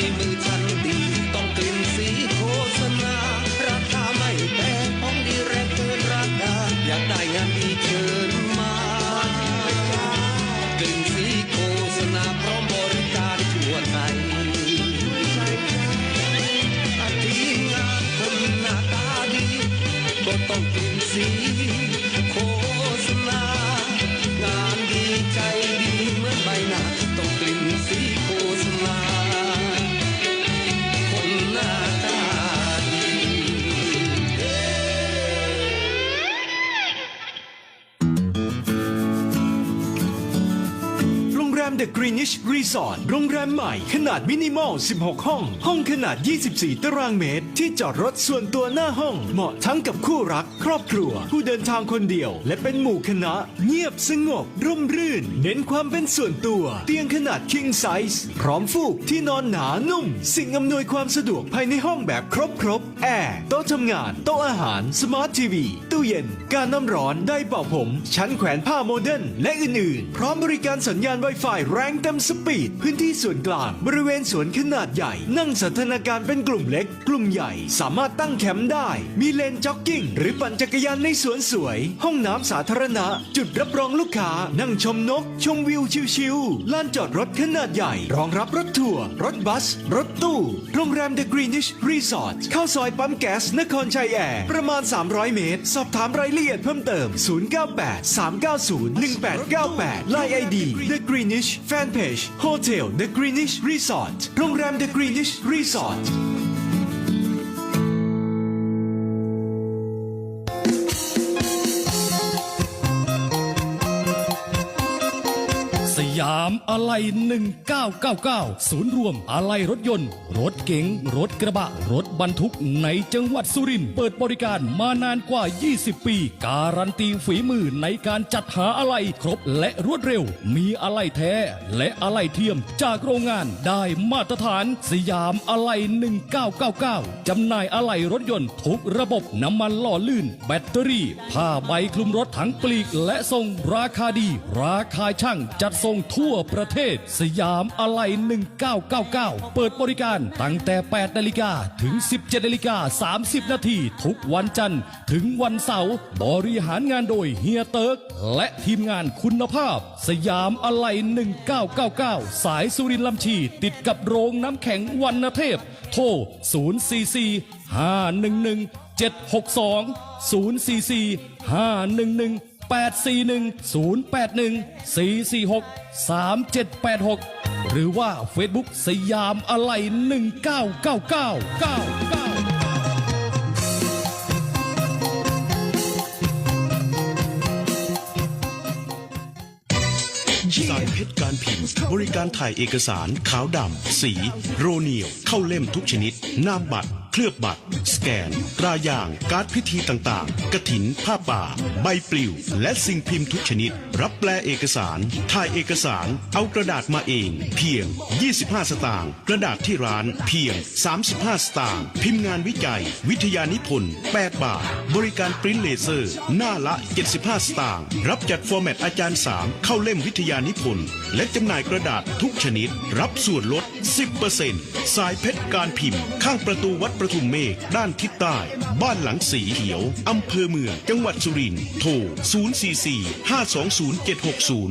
ฝีมื ม The Greenish Resort โรงแรมใหม่ขนาดมินิมอล 16 ห้อง ห้องขนาด 24 ตารางเมตร ที่จอดรถส่วนตัวหน้าห้อง เหมาะทั้งกับคู่รัก ครอบครัว ผู้เดินทางคนเดียว และเป็นหมู่คณะ เงียบสงบ ร่มรื่น เน้นความเป็นส่วนตัว เตียงขนาด king size พร้อมฟูกที่นอนหนานุ่ม สิ่งอำนวยความสะดวกภายในห้องแบบครบครบ แอร์โต๊ะทำงาน โต๊ะอาหาร สมาร์ททีวี ตู้เย็น การน้ำร้อนได้เป่าผม ชั้นแขวนผ้าโมเดิร์นและอื่นๆ พร้อมบริการสัญญาณ Wi-Fi แรงเต็มสปีด พื้นที่ส่วนกลาง บริเวณสวนขนาดใหญ่ นั่งสันทนาการเป็นกลุ่มเล็ก กลุ่มใหญ่ สามารถตั้งแคมป์ได้ มีเลนจ็อกกิ้ง หรือปั่นจักรยานในสวนสวย ห้องน้ำสาธารณะ จุดรับรองลูกค้า นั่งชมนก ชมวิวชิวๆลานจอดรถขนาดใหญ่ รองรับรถทัวร์ รถบัส รถตู้ โรงแรม The Greenish Resort เข้าซอยปั๊มแก๊สนครชัยแอร์ประมาณ 300 เมตร สอบถามรายละเอียดเพิ่มเติม 098 390 1898 Line ID The Greenish Fanpage Hotel The Greenish Resort โรงแรม The Greenish Resort สามอะไหล่1999 ศูนย์รวมอะไหล่รถยนต์ รถเก๋งรถกระบะ รถบรรทุกในจังหวัดสุรินทร์เปิดบริการมานานกว่า 20 ปี การันตีฝีมือในการจัดหาอะไหล่ครบและรวดเร็ว มีอะไหล่แท้ และอะไหล่เทียมจากโรงงานได้มาตรฐานสยามอะไหล่1999 จำหน่ายอะไหล่รถยนต์ทุกระบบน้ำมันหล่อลื่น แบตเตอรี่ ผ้าใบคลุมรถทั้งปลีกและส่งราคาดี ราคาช่างจัดส่งทั่ววประเทศ สยามอะไหล่1999 เปิดบริการตั้งแต่ 8 นาฬิกาถึง 17 นาฬิกา 30 นาทีทุกวันจันทร์ถึงวันเสาร์บริหารงานโดยเฮียเติร์ก และทีมงานคุณภาพ สยามอะไหล่1999 สายสุรินทร์ลำชีติดกับโรงน้ำแข็งวันนเทพ โทร 044 511 762 044 511 841 081 446 3786 หรือว่า Facebook สยามอะไหล่1999สายเพชรการพิมพ์ บริการถ่ายเอกสารขาวดำ สี โรเนียว เข้าเล่มทุกชนิด หน้าบัตร ลือบบัตร สแกนตราย่าง การดพิธีต่างๆ กระถิน ผ้าป่า ใบปลิว และสิ่งพิมพ์ทุกชนิด รับแปลเอกสาร ถ่ายเอกสาร เอากระดาษมาเอง เพียง 25 สตางค์ กระดาษที่ร้านเพียง 35 สตางค์ พิมพ์งานวิจัย วิทยานิพนธ์ 8 บาท บริการปริ้นเลเซอร์ หน้าละ 75 สตางค์ รับจัดฟอร์แมตอาจารย์ 3 เข้าเล่มวิทยานิพนธ์ และจำหน่ายกระดาษทุกชนิด รับส่วนลด 10%สายเพชรการพิมพ์ ข้างประตูวัดประทุ่มเมฆด้านทิศใต้ บ้านหลังสีเขียว อำเภอเมือง จังหวัดสุรินทร์โทร 044 520 760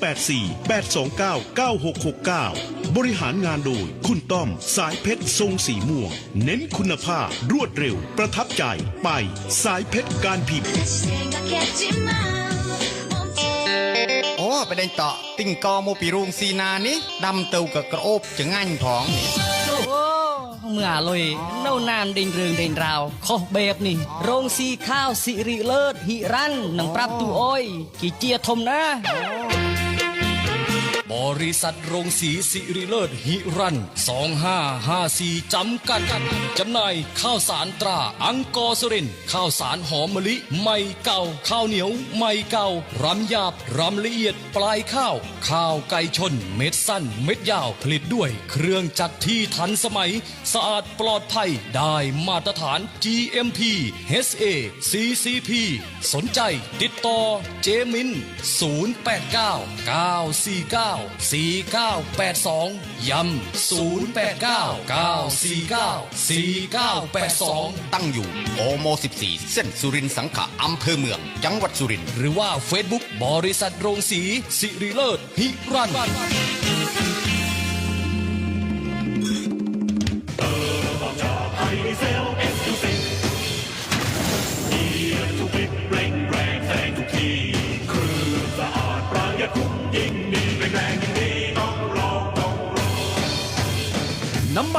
084 829 9669 บริหารงานโดย คุณต้อม สายเพชรทรงสีม่วง เน้นคุณภาพ รวดเร็ว ประทับใจ ไป สายเพชรการพิมพ์โอ้ไปได้ต่อติ่งกอโมปีรุงซีนานี่ดำเตวกับกระโอบจะง่ายผองนี่ เมื่อลอยเน่านานเดินเรืองเดินราวขอเบบนี่โรงสีข้าวสิริเลิศหิรันนังปรับตูอ้อยกี่เจียทมนะ บริษัทโรงสีสิริเลิศหิรัน 2554 จำกัดจำหน่ายข้าวสารตราอังกอร์สุรินข้าวสารหอมมะลิไม่เก่า ข้าวเหนียวไม่เก่ารำหยาบรำละเอียดปลายข้าว ข้าวไก่ชน เม็ดสั้น เม็ดยาวผลิตด้วยเครื่องจักรที่ทันสมัย สะอาดปลอดภัยได้มาตรฐาน GMP HA CCP สนใจติดต่อเจมิน 089 949 4982 ย้ำ 089 949 4982 ตั้งอยู่โอโม 14 เส้นสุรินทร์สังขะอำเภอเมือง จังหวัดสุรินทร์หรือว่า Facebook บริษัทโรงสีสิริเลิศฮิรัน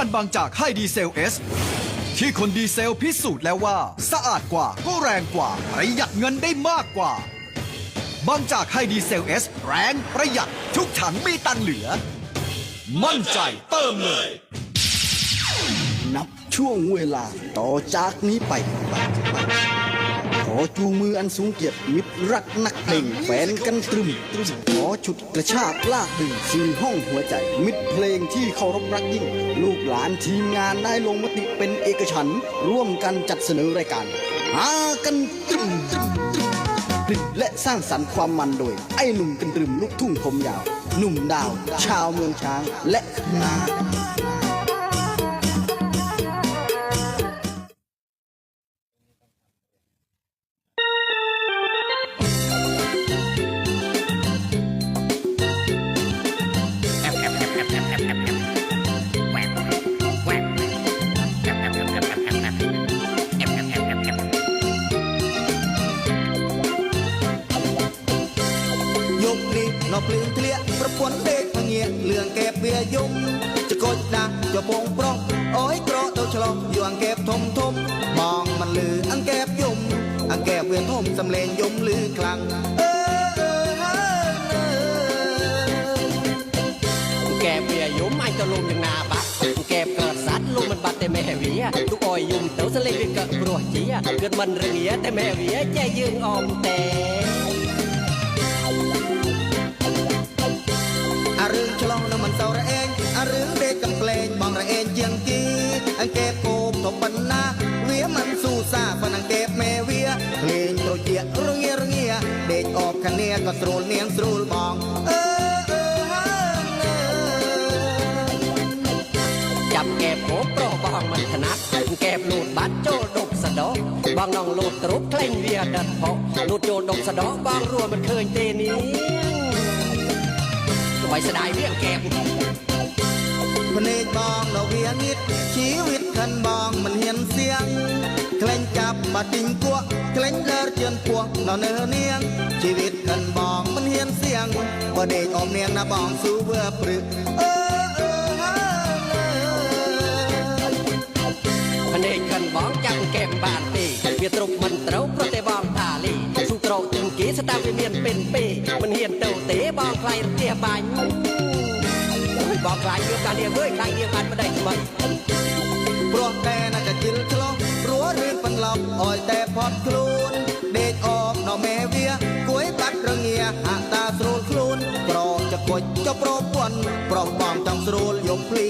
มันบางจากให้ดีเซลเอสที่คนดีเซลพิสูจน์แล้วว่า สะอาดกว่าก็แรงกว่า ประหยัดเงินได้มากกว่า บางจากให้ดีเซลเอสแรงประหยัดทุกถังมีตังเหลือ มั่นใจเติมเลย นับช่วงเวลาต่อจากนี้ไปไปไป ขอจูงมืออันสูงเกียรติมิตรรักนักเพลงแฟนกันตรึมขอฉุดกระชากลากดึงสู่ห้องหัวใจ มิตรเพลงที่เคารพรักยิ่ง ลูกหลานทีมงานได้ลงมติเป็นเอกฉันร่วมกันจัดเสนอรายการหากันตรึมตรึมตรึมผลิตและสร้างสรรค์ความมันโดย ไอ้หนุ่มกันตรึมลูกทุ่งผมยาว หนุ่มดาว ชาวเมืองช้างและนา នេះនៅភ្លៀងធ្លាក់ប្រពន្ធដេកភងាលឿងកែបវាយំចកុចដាស់ចបងប្រុសអើយក្រទៅឆ្លោះយូរអង្កែបធំធំបងមិនលឺអង្កែបយំអង្កែបវាធំសំលេងយំលឺខ្លាំងអើអើអើអើកែបវាយំអញទៅលុំយ៉ាងណាបាត់កែបកើតសัตว์លុំមិនបាត់តែមេវាទុកអយយំទៅសលេងវាកើតព្រោះជាគិតមិនរងាតែមេវាចែយើងអមតែ ជាងគេអង្កេបគោមធំប៉ុណ្ណា វាមិនស៊ូសាប៉ុណ្ណឹងគេបមេវាភ្លេងត្រជារងារងាដេកអបគ្នាក៏ស្រួលនាងស្រួលបងអើចាប់កែបគោប្រុសបងមិនថ្នាក់កែបលូតបាត់ចូលដប់សដោបងនងលូតគ្រប់ក្លែងវាដិតហុកលូតចូលដប់សដោបងរួមមិនឃើញទេនេះស្បៃស្ដាយវាកែប ភ្នែកបងនៅវាងៀតជីវិតខិនបងមិនហ៊ានសៀងក្លែងចាប់បាត់ទិញគក់ក្លែងដើរជឿនពោះនៅនៅនាងជីវិតខិនបងមិនហ៊ានសៀងបើដេកអមនាងណាបងស៊ូវើព្រឹកអឺអឺហើយភ្នែកកិនបងចាំកែបបានទេវាទ្រុបមិនត្រូវប្រទេបងថាលីស៊ូត្រោទិញគេស្ដាប់វាមានពេនពេមិនហ៊ានទៅទេបងខ្លាយរទះបាញ់ អូយបងខ្លាយយកការនាងអើយខ្លាយនាងបានប្តីថ្មី ព្រោះតែណាកជិលឆ្លោះព្រោះរឿងបន្លប់អោយតែផត់ខ្លួនដេកអបនៅមេវាគួយបាត់រងាហាក់តាស្រួលខ្លួនប្រចគុចចប្រពន្ធប្រុសបងចង់ស្រួលយំភ្លី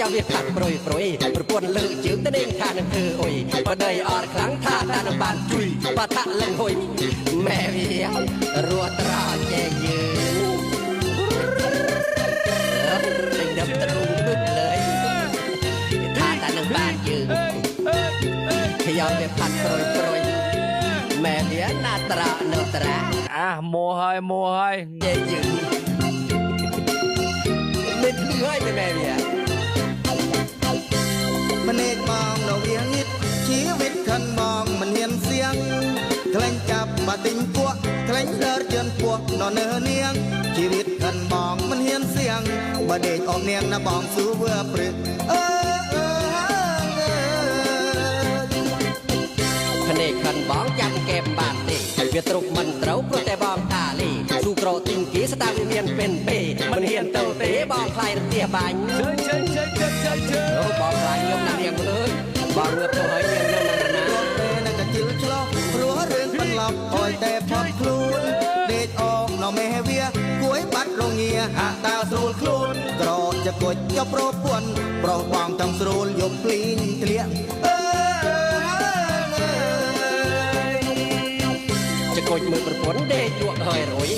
យកវាផាក់ប្រួយប្រួយប្រពន្ធលើជើងទៅដេញថានឹងធ្វើអុយបដីអត់ខ្លាំងថាតានឹងបានជួយបាថាលឹងហុយម៉ែវារស់ត្រោចែយើងលេងដល់ទៅទុកលើយថាតានឹងបានយើងយកវាផាក់ប្រួយប្រួយម៉ែវាណាត្រានៅត្រាអះមួហើយមួហើយយើងមិនធ្វើឲ្យម៉ែវា ម្នេកបងនៅវាងៀតជីវិតខិនបងមិនហ៊ានសៀងក្លែងចាប់បាត់ទិញគក់ក្លែងដើរជឿនពោះនៅនៅនាងជីវិតខិនបងមិនហ៊ានសៀងបើដេកអមនាងណាបងស៊ូវើព្រឹកអឺអឺហើយភ្នែកខិនបងចាំកែបបានទេវាទ្រុបមិនត្រូវព្រោះតែបងថាលី ស៊ូក្រទិញគេស្ដាប់វាមានពេនពេមិនហ៊ានទៅទេបងខ្លាយរទះបាញ់ ជើជើជើជើជើជើ អូបងខ្លាយយកណានាងអើយបងងើបទៅហើយនាងនៅណាណា ព្រោះពេលណាកជិលឆ្លោះព្រោះរឿងបន្លប់អោយតែផត់ខ្លួនដេកអងនៅមេវាគួយបាត់រងាហាក់តាស្រួលខ្លួនក្រចគុចចប្រពន្ធប្រុសបងចង់ស្រួលយប់ភ្លីងធ្លាក់ រួចមើលប្រពន្ធដេកយក់ហើយរុយ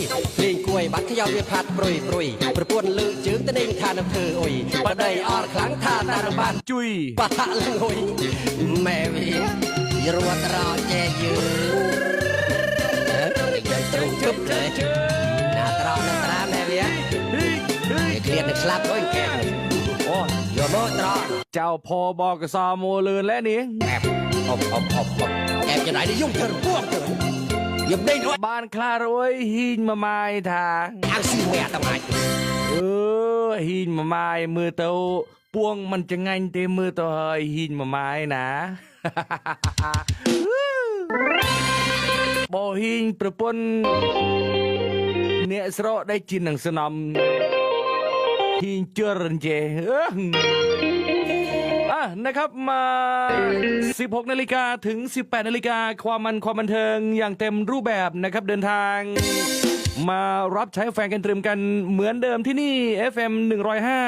លេងគួយបាត់ខ្យល់វាផាត់ប្រុយប្រុយប្រពន្ធលើជើងទៅដេកថានឹងធ្វើអុយបដីអត់ខ្លាំងថាតានឹងបានជួយបាក់លឹងអុយម៉ែវារត់រោចែយើងអើយាយត្រូវជប់ទេណាត្រង់នឹងត្រាម៉ែវាឃ្លាតនឹងស្លាប់អុយកែអូយកមកត្រង់ចៅផបកសមូលឿនលែនេះអបអបអបអបអបយ៉ាងไรនេះយំធ្វើពួកទៅ យប់ដេញរួចបានខ្លារួយហ៊ីងមួយម៉ាយថាអើស៊ីមួយអាត្មាអឺហ៊ីងមួយម៉ាយមើលទៅពួងមិនចងាញ់ទេមើលទៅហើយហ៊ីងមួយម៉ាយណាបោហ៊ីងប្រពន្ធអ្នកស្រកដែលជានឹងสนំហ៊ីងជឿរអញ្ចេះ นะครับมา 16 นาฬิกาถึง 18 นาฬิกาความมันความบันเทิงอย่างเต็มรูปแบบนะครับเดินทางมารับใช้แฟนกันตรึมกันเหมือนเดิมที่นี่ FM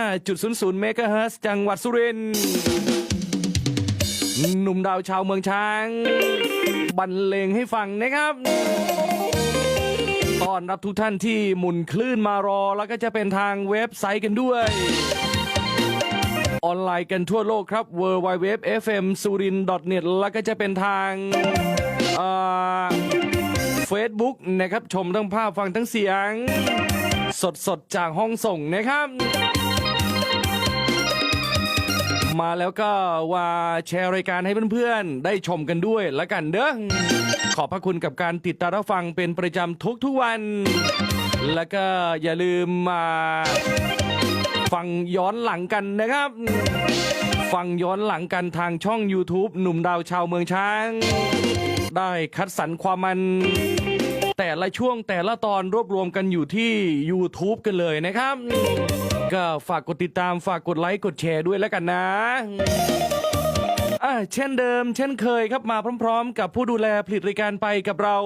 105.00เมกะเฮิรตซ์จังหวัดสุรินทร์หนุ่มดาวชาวเมืองช้าง บรรเลงให้ฟังนะครับต้อนรับทุกท่านที่หมุนคลื่นมารอแล้วก็จะเป็นทางเว็บไซต์กันด้วย ออนไลน์กันทั่วโลกครับ w w w f m s u r i n n e t แล้วก็จะเป็นทางเฟซบุ๊กนะครับ ชมทั้งภาพฟังทั้งเสียง สดสดๆจากห้องส่งนะครับ มาแล้วก็ว่าแชร์รายการให้เพื่อนๆ ได้ชมกันด้วยแล้วกันเด้อขอบพระคุณกับการติดตามรับฟังเป็นประจำทุกๆวัน แล้วก็อย่าลืมมา ฟังย้อนหลังกันนะครับ ฟังย้อนหลังกันทางช่อง YouTube หนุ่มดาวชาวเมืองช้าง ได้คัดสรรความมัน แต่ละช่วงแต่ละตอนรวบรวมกันอยู่ที่ YouTube กันเลยนะครับ ก็ฝากกดติดตามฝากกดไลค์กดแชร์ด้วยแล้วกันนะอะเช่นเดิม เช่นเคยครับมาพร้อม ๆ กับผู้ดูแลผลิตรายการไปกับเรา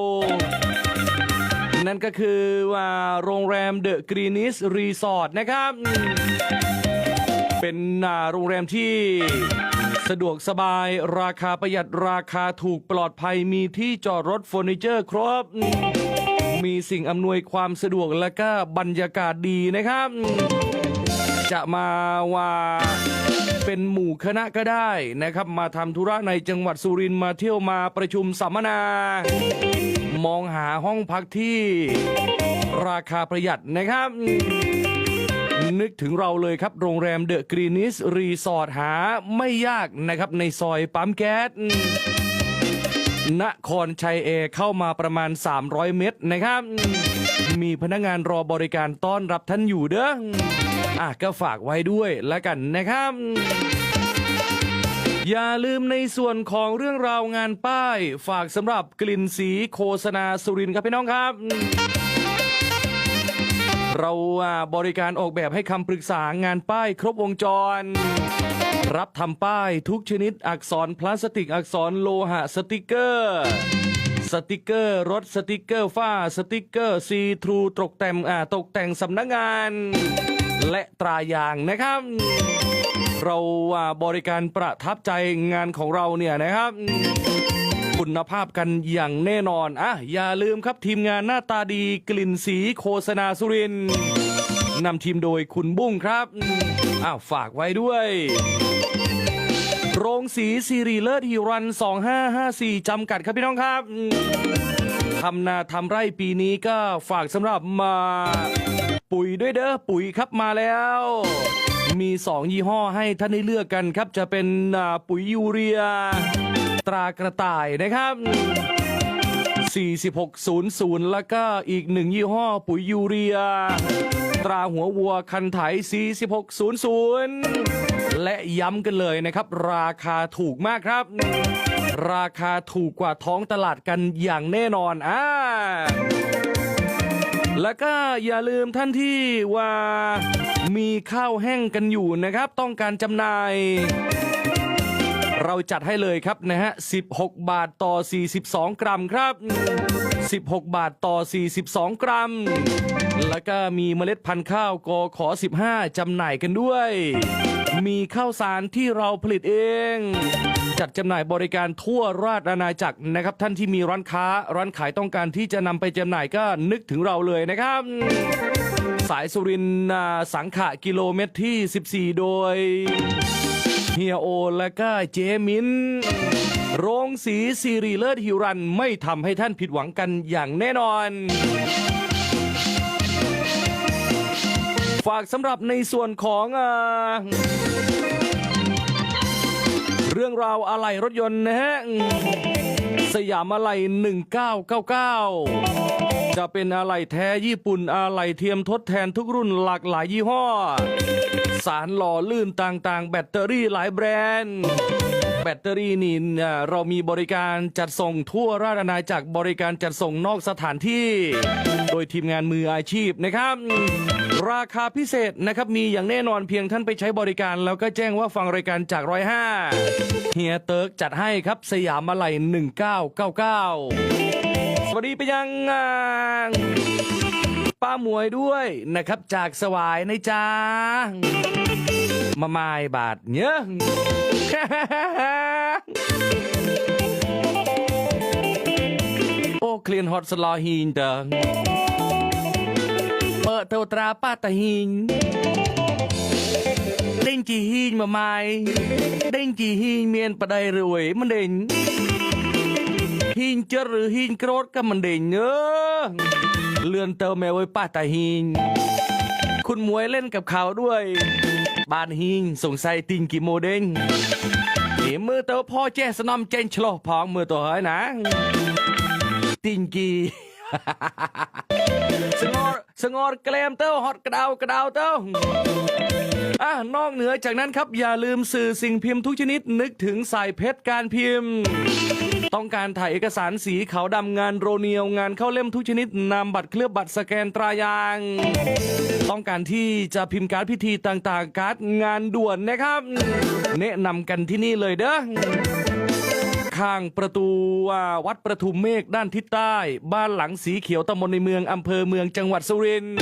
นั่นก็คือว่าโรงแรมเดอะกรีนิสรีสอร์ทนะครับ เป็นอ่าโรงแรมที่สะดวกสบายราคาประหยัดราคาถูกปลอดภัยมีที่จอดรถเฟอร์นิเจอร์ครบ มีสิ่งอำนวยความสะดวกและก็บรรยากาศดีนะครับ จะมาว่าเป็นหมู่คณะก็ได้นะครับ มาทำธุระในจังหวัดสุรินทร์มาเที่ยวมาประชุมสัมมนา มองหาห้องพักที่ราคาประหยัดนะครับ นึกถึงเราเลยครับ โรงแรมเดอะกรีนิสรีสอร์ทหาไม่ยากนะครับในซอยปั๊มแก๊สนครชัยเอเข้ามาประมาณ 300 เมตรนะครับ มีพนักงานรอบริการต้อนรับท่านอยู่เด้ออะก็ฝากไว้ด้วยแล้วกันนะครับ อย่าลืมในส่วนของเรื่องราวงานป้าย ฝากสำหรับกลิ่นสีโฆษณาสุรินทร์ครับพี่น้องครับ เราบริการออกแบบให้คำปรึกษางานป้ายครบวงจร รับทำป้ายทุกชนิดอักษรพลาสติกอักษรโลหะสติกเกอร์สติกเกอร์รถสติกเกอร์ฝ้าสติกเกอร์ซีทรูตกแต่งอ่าตกแต่งสำนักงาน และตรายางนะครับ เราอะบริการประทับใจงานของเราเนี่ยนะครับคุณภาพกันอย่างแน่นอนอะอย่าลืมครับทีมงานหน้าตาดีกลิ่นสีโฆษณาสุรินนำทีมโดยคุณบุ้งครับอ้าวฝากไว้ด้วย โรงสีซีรีเลิศฮิรัน 2554 จำกัดครับพี่น้องครับทำนาทำไร่ปีนี้ก็ฝากสำหรับมา ปุ๋ยด้วยเด้อปุ๋ยครับมาแล้ว มี 2 ยี่ห้อให้ท่านได้เลือกกันครับ จะเป็นปุ๋ยยูเรีย ตรากระต่ายนะครับ 4600 แล้วก็อีกหนึ่งยี่ห้อปุ๋ยยูเรีย ตราหัววัวคันไถ 4600 และย้ำกันเลยนะครับ ราคาถูกมากครับ ราคาถูกกว่าท้องตลาดกันอย่างแน่นอนอ่า แล้วก็อย่าลืมท่านที่ว่ามีข้าวแห้งกันอยู่นะครับ ต้องการจำหน่าย เราจัดให้เลยครับนะฮะ 16 บาทต่อ 42 กรัมครับ 16 บาทต่อ 42 กรัม แล้วก็มีเมล็ดพันธุ์ข้าวกอขอ 15 จำหน่ายกันด้วย มีข้าวสารที่เราผลิตเอง จัดจำหน่ายบริการทั่วราชอาณาจักรนะครับ ท่านที่มีร้านค้าร้านขายต้องการที่จะนำไปจำหน่ายก็นึกถึงเราเลยนะครับสายสุรินทร์อ่าสังขะกิโลเมตรที่ 14 โดยเฮียโอและก็เจมิน โรงสีซีรีเลิศฮิวรันไม่ทำให้ท่านผิดหวังกันอย่างแน่นอน ฝากสำหรับในส่วนของอเรื่องราวอะไหล่รถยนต์นะฮะ สยามอะไหล่1999 จะเป็นอะไหล่แท้ญี่ปุ่นอะไหล่เทียมทดแทนทุกรุ่นหลากหลายยี่ห้อ สารหล่อลื่นต่างๆ แบตเตอรี่หลายแบรนด์แบตเตอรี่นี่เอ่อเรามีบริการจัดส่งทั่วราชอาณาจักรบริการจัดส่งนอกสถานที่ โดยทีมงานมืออาชีพนะครับ ราคาพิเศษนะครับมีอย่างแน่นอนเพียงท่านไปใช้บริการ แล้วก็แจ้งว่าฟังรายการจากร้อยห้าเฮียเติร์กจัดให้ครับสยามมาลัย1999 สวัสดีไปยังอ่าป้าหมวยด้วยนะครับจากสวายในจ๊ะมาไม้บาทเนี้ยโอ้เคลียนฮอตสลอฮีนเตอเปิดเตาตราป้าตะฮีนเด้ง จีฮีนมาไม้เด้งจีฮีนเมียนปะไดรวยมันเด่นฮีนเจอหรือฮีนโกรธก็มันเด่นเนอะเลื่อนเตาแมวไว้ป้าตะฮีนคุณมวยเล่นกับเขาด้วยบ้านฮิงสงสัยติงกี่โมเด้งเดี๋ยมือเตอพ่อแจ้สนอมเจนฉลอพองมือตัวเฮ้ยนะ ติงกี สงอรสงอรเกลมเต้าฮอตกระดาวกระดาวเต้าอะนอกเหนือจากนั้นครับ อย่าลืมสื่อสิ่งพิมพ์ทุกชนิดนึกถึงสายเพชรการพิมพ์ ต้องการถ่ายเอกสารสีขาวดำงานโรเนียวงานเข้าเล่มทุกชนิดนำบัตรเคลือบบัตรสแกนตรายาง ต้องการที่จะพิมพ์การดพิธีต่างๆ การ์ดงานด่วนนะครับ แนะนำกันที่นี่เลยเด้อ ข้างประตูวัดประทุมเมฆด้านทิศใต้ บ้านหลังสีเขียวตำบลในเมืองอำเภอเมืองจังหวัดสุรินทร์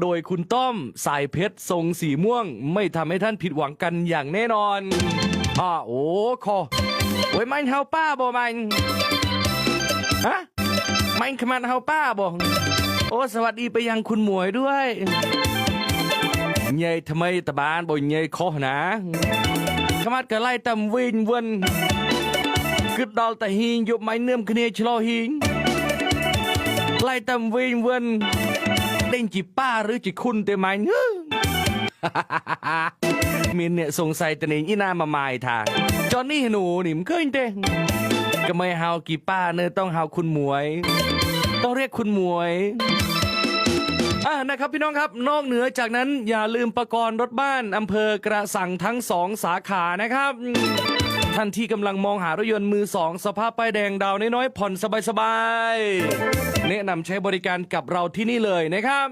โดยคุณต้อมสายเพชรทรงสีม่วง ไม่ทำให้ท่านผิดหวังกันอย่างแน่นอนอ่าโอ้คอโอ้ยมันเฮาป้าบ่มันฮะมันขมันเฮาป้าบ่โอ้สวัสดีไปยังคุณหมวยด้วยเยยทำไมตะบานบ่เยยคอนะขมัดก็ไล่ตำวินวน គិតដល់តែហ៊ីងយកម៉ៃនឿមគ្នាឆ្លោះហ៊ីងថ្លៃតាមវិញវិនដេញជីប៉ាឬជីខុនទេម៉ាញ់ មានអ្នកសង្ស័យតនេងអ៊ីណាមកម៉ាយថាចននេះหนูนี่មិនឃើញទេก็ไม่ហៅกีป้าเนอะต้องหาคุณหมวย ต้องเรียกคุณหมวย อ่ะนะครับพี่น้องครับ นอกเหนือจากนั้นอย่าลืมประกรณ์รถบ้านอำเภอกระสังทั้งสองสาขานะครับ ท่านที่กำลังมองหารถยนต์มือสองสภาพป้ายแดงดาวน้อยๆผ่อนสบายๆแนะนำใช้บริการกับเราที่นี่เลยนะครับ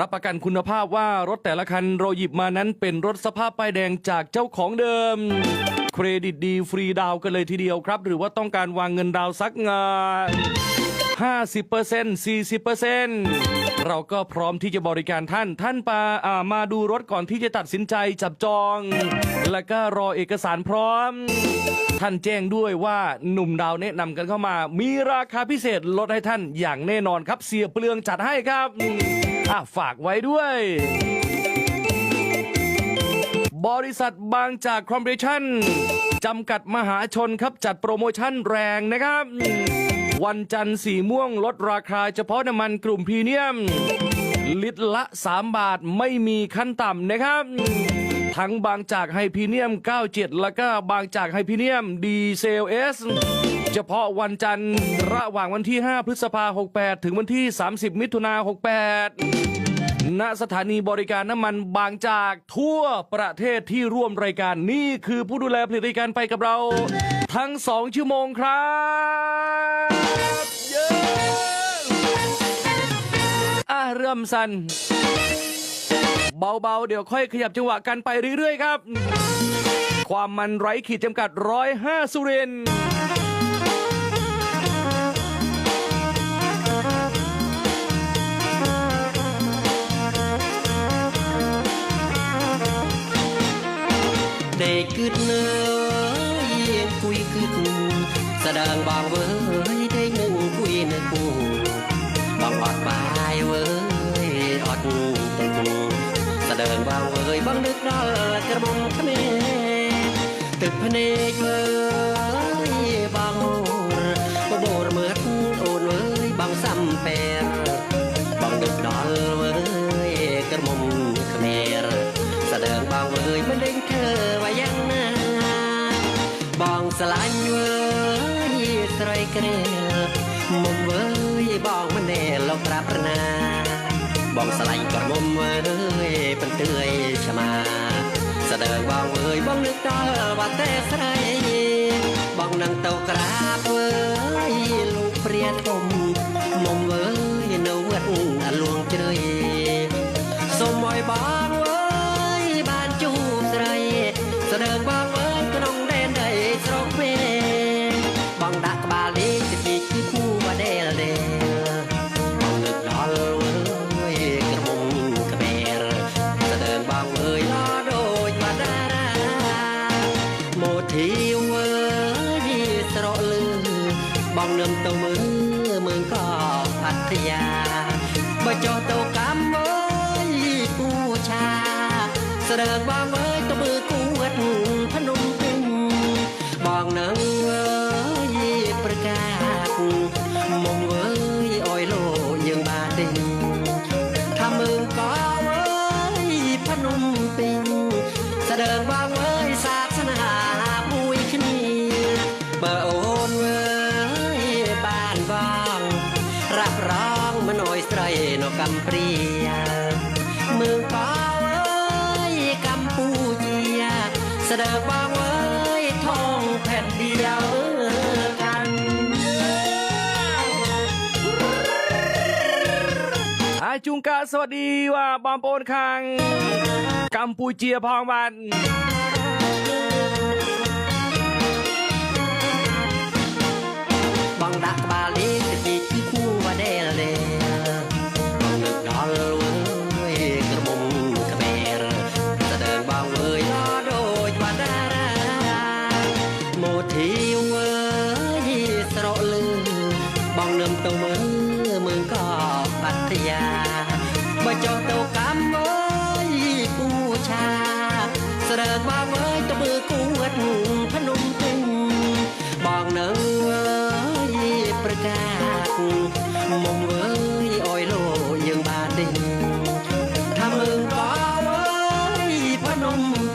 รับประกันคุณภาพว่ารถแต่ละคันเราหยิบมานั้นเป็นรถสภาพป้ายแดงจากเจ้าของเดิมเครดิตดีฟรีดาวกันเลยทีเดียวครับ หรือว่าต้องการวางเงินดาวน์สักงาน 50% 40%เราก็พร้อมที่จะบริการท่าน ท่านปาอ่ามาดูรถก่อนที่จะตัดสินใจจับจอง แล้วก็รอเอกสารพร้อม ท่านแจ้งด้วยว่าหนุ่มดาวแนะนำกันเข้ามา มีราคาพิเศษลดให้ท่านอย่างแน่นอนครับ เสียเปลืองจัดให้ครับอะฝากไว้ด้วย บริษัทบางจากคอมเพรชั่นจำกัดมหาชนครับจัดโปรโมชั่นแรงนะครับ วันจันทร์สีม่วงลดราคาเฉพาะน้ำมันกลุ่มพรีเมียม ลิตรละ 3 บาทไม่มีขั้นต่ำนะครับ ทั้งบางจากไฮพีเนียม 97 แล้วก็บางจากไฮพีเนียมดีเซลเอสเฉพาะวันจันทร์ระหว่างวันที่ 5 พฤษภา68 ถึงวันที่ 30 มิถุนา68 ณ สถานีบริการน้ำมันบางจากทั่วประเทศที่ร่วมรายการนี่คือผู้ดูแลผลิตรายการไปกับเรา ทั้งสองชั่วโมงครับ เริ่มสัน่นเบาๆ เดี๋ยวค่อยขยับจังหวะกันไปเรื่อยๆ ครับ ความมันไร้ขีดจำกัดร้อยห้าสุรินได้กึดเนื้อเย็นกุยกึดสดงบางเวอ ភ្នែកវើយបងបបរមើលអូនវើយបងសំពេរបងនឹកដល់វើយក្រមុំខ្មែរស្ដើងបងវើយមិនដេញធ្វើអ្វីយ៉ាងណាបងស្រឡាញ់វើយស្រីក្រែមុំវើយបងមិនណែលោកប្រាប់ប្រណាបងស្រឡាញ់ក្រមុំវើយបន្ទឿយឆ្មា ស្ដើងបងវើយបងនឹកដល់បាត់តែស្រីបងនឹងទៅក្រាបវើយលោកព្រាធំមុំវើយនៅវត្តអាលួងជ្រៅ ធីវើយស្រកលឺបងនឹមទៅមើលមើលក៏អធិយាបើចុះទៅកម្មវើយគូឆាស្ដើងបង អាជួងកាសวัสดีว่าបងប្អូនខាងកម្ពុជាផងបាទ បងដាក់ក្បាលលេងទៅ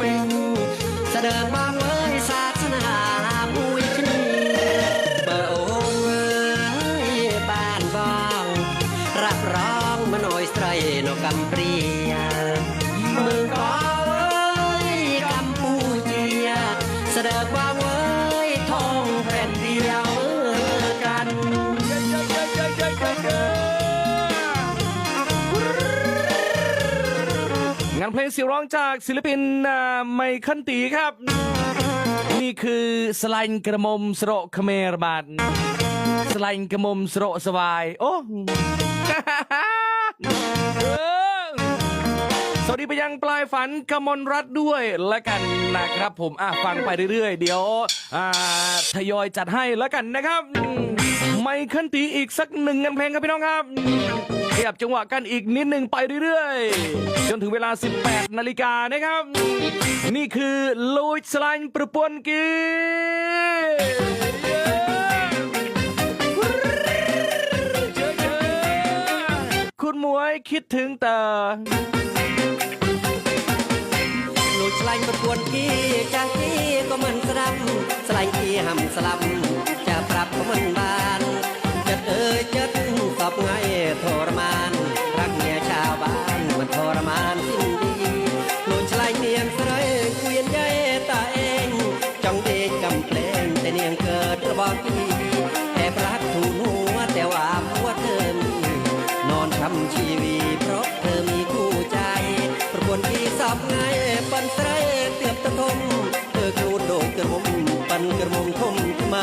เป็นแสดงมาก งเสียงร้องจากศิลปินไมคันตีครับ นี่คือสไลน์กระมมสระคเมรบาทสไลน์กระมมสรสวาย โอ้สวัสดีไปยังปลายฝันกมลรัฐด้วยแล้วกันนะครับ ผมอะฟังไปเรื่อยๆ เดี๋ยวอ่าทยอยจัดให้แล้วกันนะครับ ไม่ขั้นตีอีกสักหนึ่งงานเพลงครับพี่น้องครับ ขยับจังหวะกันอีกนิดหนึ่งไปเรื่อยๆ จนถึงเวลา 18 นาฬิกานะครับ นี่คือลุยสไลน์ประปวนกีคุณมวยคิดถึงแต่ลุยสไลน์ประปวนกีจ้กที่ก็เหมือนสลัมสไลน์ที่ห้ำสลัมจะปรับก็เหมือนบาน เอ่ยจักัอบไงทรมาน รักเมียชาวบ้านมันทรมานสิ้นดีลุนชลายเนียงสระเกวียนใหญ่ตาเองจ้องเด็กกำเพลงแต่เนียงเกิดระบอกีแอบรักถูกหัวแต่ว่าหัวเธอมีนอนทำชีวีเพราะเธอมีคู่ใจ ประกวนที่สอบไงปันสระเตียบตะทมเธอกรูดโดกกระมุมปันกระมุมคมทำไม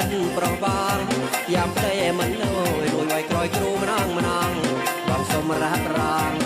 និនប្រុសបងយ៉ាំប្តីមិនលយលួយវាយក្រោយគ្រូម្ដងម្ដងបងសុំរះរង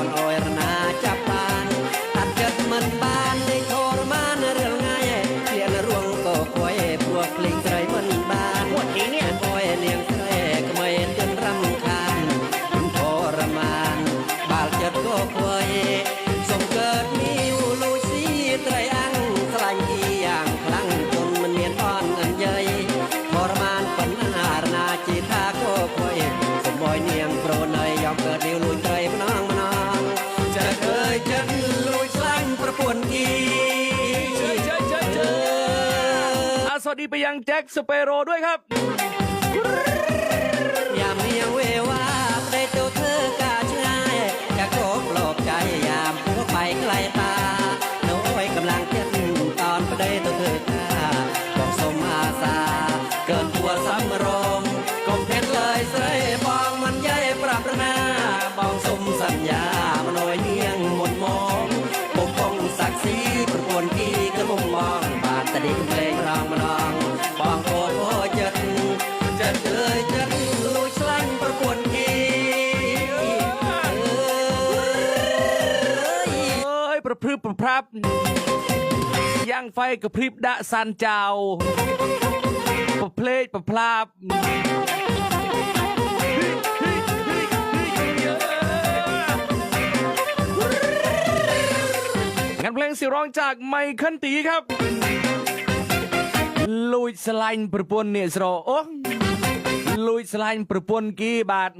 ไปยังแจ็คสเปโรด้วยครับ ยามเมียเววาไปตัวเธอกาช่ายจะโกกหลอใจยามหัวไปไกลตาน้อยกำลังเจ็บตอนไปได้ตัวเธอกาบอกสมอาสาเกินตัว พรึบประพรับ ย่างไฟกระพริบดะซันเจ้าประเพลกประพลาบงานเพลงสีร้องจากไมเคิลตีครับ ลุยสไลน์ประปวนเนี่ยสโรโอ้ลุยสไลน์ประปวนกี่บาท